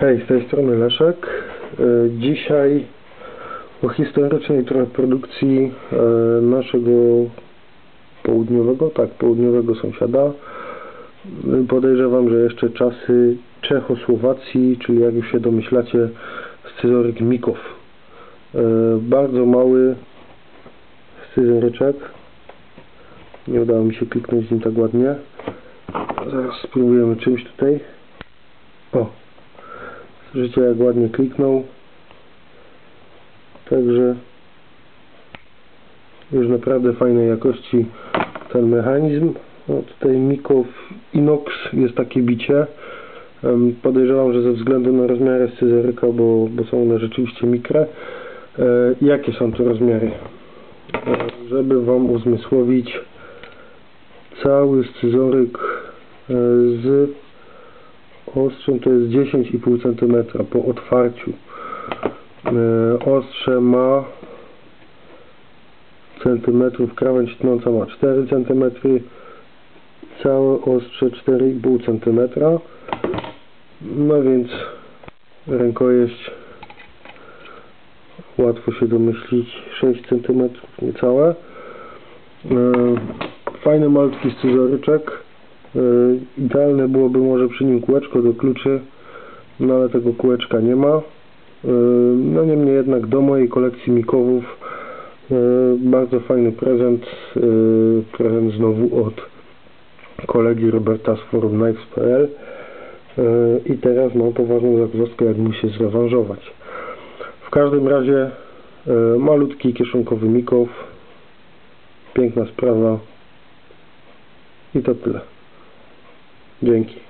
Hej, z tej strony Leszek. E, Dzisiaj o historycznej produkcji e, naszego południowego, tak, południowego sąsiada. E, Podejrzewam, że jeszcze czasy Czechosłowacji, czyli jak już się domyślacie, scyzoryk Mikow. Bardzo mały scyzoryczek. Nie udało mi się kliknąć z nim tak ładnie. Zaraz spróbujemy czymś tutaj. O, Słyszycie jak ładnie kliknął. Także już naprawdę fajnej jakości ten mechanizm. No, tutaj Mikow Inox jest takie bicie. Podejrzewam, że ze względu na rozmiary scyzoryka, bo, bo są one rzeczywiście mikre. E, jakie są to rozmiary? E, żeby Wam uzmysłowić cały scyzoryk e, z ostrzem to jest 10,5 cm po otwarciu. E, Ostrze ma centymetrów, krawędź tnąca ma 4 cm, całe ostrze 4,5 cm. No więc rękojeść łatwo się domyślić 6 cm niecałe. E, Fajny malutki scyzoryczek. E, Idealne byłoby może przy nim kółeczko do kluczy, no ale tego kółeczka nie ma. E, No niemniej jednak do mojej kolekcji Mikowów e, bardzo fajny prezent. Prezent znowu od kolegi Roberta z forum Knives.pl i teraz mam poważną zagwozdkę, jak mu się zrewanżować. W każdym razie malutki kieszonkowy Mikow, piękna sprawa i to tyle. Dzięki.